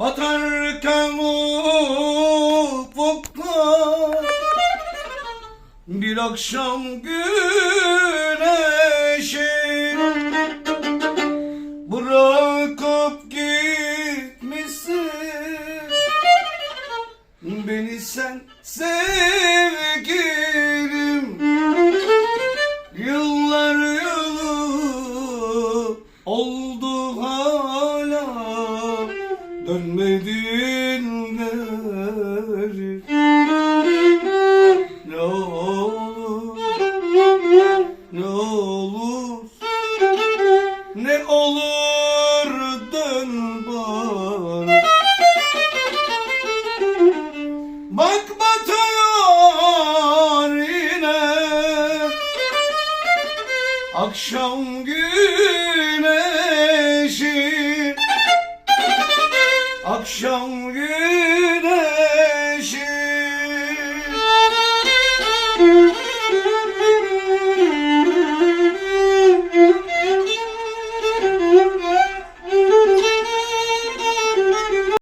Batarken ufuklar Bir akşam güneşi Bırakıp gitmişsin. Beni sen sevgilim Dönmedin geri Ne olur Ne olur. Ne olur dön bana. Bak batıyor yine. Akşam güneşi Akşam güneşi